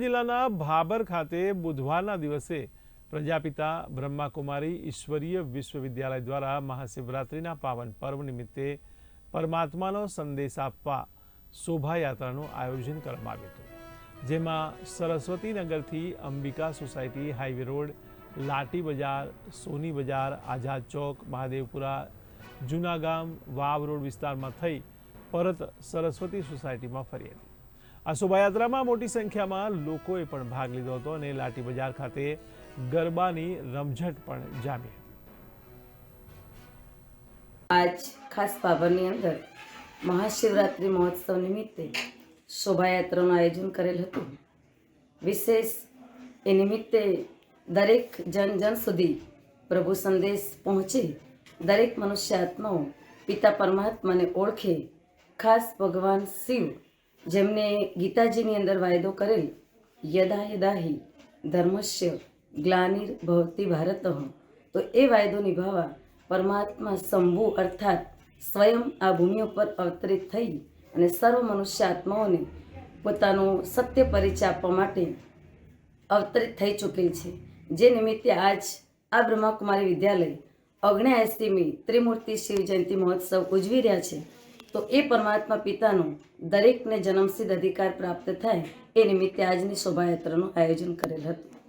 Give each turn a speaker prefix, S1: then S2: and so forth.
S1: જિલ્લાના ભાબર ખાતે બુધવારના દિવસે પ્રજાપિતા બ્રહ્માકુમારી ઈશ્વરીય વિશ્વવિદ્યાલય દ્વારા મહાશિવરાત્રિના પાવન પર્વ નિમિત્તે પરમાત્માનો સંદેશ આપવા શોભાયાત્રાનું આયોજન કરવામાં આવ્યું હતું. જેમાં સરસ્વતીનગરથી Ambika society highway road, Lati Bazar, Soni Bazar, આઝાદ ચોક, મહાદેવપુરા, જૂનાગામ, વાવ રોડ વિસ્તારમાં થઈ પરત સરસ્વતી સોસાયટીમાં ફરી હતી. આ શોભાયાત્રામાં મોટી સંખ્યામાં લોકોએ પણ ભાગ લીધો હતો અને લાઠી બજાર ખાતે ગરબાની રમઝટ પણ જામી
S2: આજ ખાસ પાવરની અંદર મહાશિવરાત્રિ મહોત્સવ નિમિત્તે શોભાયાત્રાનું આયોજન કરેલ હતું. વિશેષ એ નિમિત્તે દરેક જન જન સુધી પ્રભુ સંદેશ પહોંચે, દરેક મનુષ્ય આત્માઓ પિતા પરમાત્માને ઓળખે, ખાસ ભગવાન શિવ જેમને ગીતાજીની અંદર વાયદો કરેલ, યદા યદા હિ ધર્મસ્ય ગ્લાનિર ભવતી ભારત. તો એ વાયદો નિભાવવા પરમાત્મા શંભુ અર્થાત સ્વયં આ ભૂમિ ઉપર અવતરિત થઈ અને સર્વ મનુષ્ય આત્માઓને પોતાનું સત્ય પરિચય આપવા માટે અવતરિત થઈ ચૂકેલ છે. જે નિમિત્તે આજ આ બ્રહ્માકુમારી વિદ્યાલય ઓગણ્યાએંસીમી ત્રિમૂર્તિ શિવ જયંતિ મહોત્સવ ઉજવી રહ્યા છે. તો એ પરમાત્મા પિતાનો દરેકને જન્મસિદ્ધ અધિકાર પ્રાપ્ત થાય એ નિમિત્તે આજની શોભાયાત્રાનું આયોજન કરેલ હતું.